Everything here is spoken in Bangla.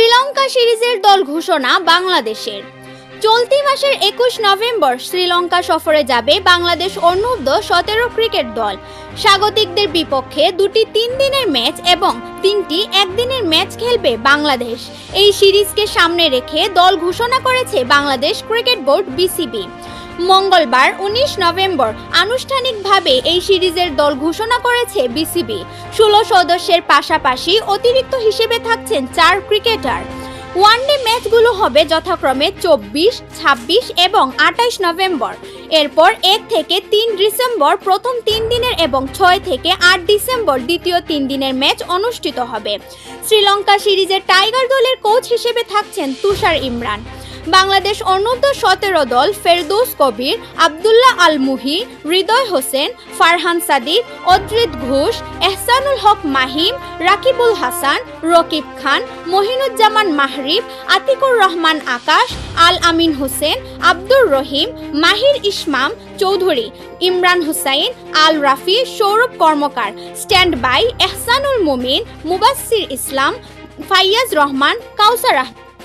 শ্রীলঙ্কা সিরিজের দল ঘোষণা বাংলাদেশের। চলতি মাসের একুশ নভেম্বর শ্রীলঙ্কা সফরে যাবে বাংলাদেশ অনূর্ধ্ব সতেরো ক্রিকেট দল। স্বাগতিকদের বিপক্ষে দুটি তিন দিনের ম্যাচ এবং তিনটি একদিনের ম্যাচ খেলবে বাংলাদেশ। এই সিরিজকে সামনে রেখে দল ঘোষণা করেছে বাংলাদেশ ক্রিকেট বোর্ড বিসিবি। মঙ্গলবার উনিশ নভেম্বর আনুষ্ঠানিকভাবে এই সিরিজের দল ঘোষণা করেছে বিসিবি। ষোলো সদস্যের পাশাপাশি অতিরিক্ত হিসেবে থাকছেন চার ক্রিকেটার। ওয়ানডে ম্যাচগুলো হবে যথাক্রমে চব্বিশ, ছাব্বিশ এবং আঠাইশ নভেম্বর। এরপর এক থেকে তিন ডিসেম্বর প্রথম তিন দিনের এবং ছয় থেকে আট ডিসেম্বর দ্বিতীয় তিন দিনের ম্যাচ অনুষ্ঠিত হবে। শ্রীলঙ্কা সিরিজের টাইগার দলের কোচ হিসেবে থাকছেন তুষার ইমরান। বাংলাদেশ অনূর্ধ্ব সতেরো দল ফেরদৌস কবির, আবদুল্লাহ আল মুহি হৃদয় হোসেন, ফারহান সাদিক, অদ্রিত ঘোষ, এহসানুল হক মাহিম, রাকিবুল হাসান, রকিব খান, মহিনুজ্জামান মাহরিব, আতিকুর রহমান আকাশ আল আমিন হোসেন, আব্দুর রহিম, মাহির ইসমাম চৌধুরী, ইমরান হুসাইন আল রাফি সৌরভ কর্মকার স্ট্যান্ড বাই এহসানুল মুমিন মুবাসির ইসলাম, ফাইয়াজ রহমান, কাউসার আহমেদ।